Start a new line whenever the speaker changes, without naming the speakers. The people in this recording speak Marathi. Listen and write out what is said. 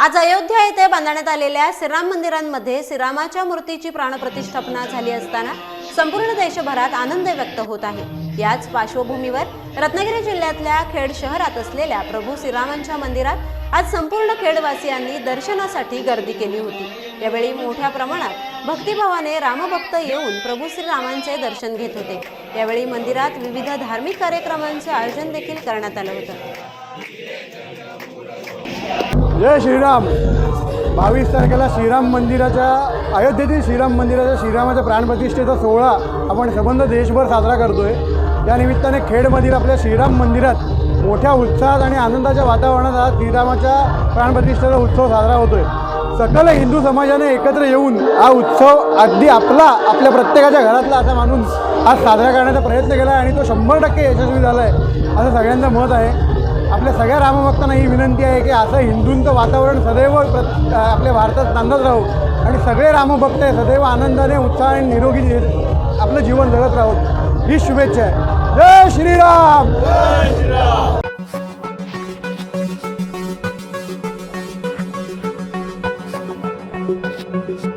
आज अयोध्या येथे बांधण्यात आलेल्या श्रीराम मंदिरांमध्ये श्रीरामाच्या मूर्तीची प्राणप्रतिष्ठापना झाली असताना संपूर्ण देशभरात आनंद व्यक्त होत आहे. याच पार्श्वभूमीवर रत्नागिरी जिल्ह्यातल्या खेड शहरात असलेल्या प्रभू श्रीरामांच्या मंदिरात आज संपूर्ण खेडवासियांनी दर्शनासाठी गर्दी केली होती. यावेळी मोठ्या प्रमाणात भक्तिभावाने रामभक्त येऊन प्रभू श्रीरामांचे दर्शन घेत होते. यावेळी मंदिरात विविध धार्मिक कार्यक्रमांचे आयोजन देखील करण्यात आलं होतं.
जय श्रीराम. बावीस तारखेला श्रीराम मंदिराच्या अयोध्येतील श्रीराम मंदिराच्या श्रीरामाच्या प्राणप्रतिष्ठेचा सोहळा आपण संबंध देशभर साजरा करतो आहे त्यानिमित्ताने खेडमधील आपल्या श्रीराम मंदिरात मोठ्या उत्साहात आणि आनंदाच्या वातावरणात आज श्रीरामाच्या प्राणप्रतिष्ठेचा उत्सव साजरा होतो आहे सकल हिंदू समाजाने एकत्र येऊन हा उत्सव अगदी आपला आपल्या प्रत्येकाच्या घरातला असा मानून आज साजरा करण्याचा प्रयत्न केला आणि तो शंभर टक्के यशस्वी झाला आहे असं सगळ्यांचं मत आहे. आपल्या सगळ्या रामभक्तांना ही विनंती आहे की असं हिंदूंचं वातावरण सदैव प्र आपल्या भारतात नांदत राहू आणि सगळे रामभक्त आहे सदैव आनंदाने उत्साह आणि निरोगी आपलं जीवन जगत राहू. ही शुभेच्छा आहे. जय श्रीराम!
Thank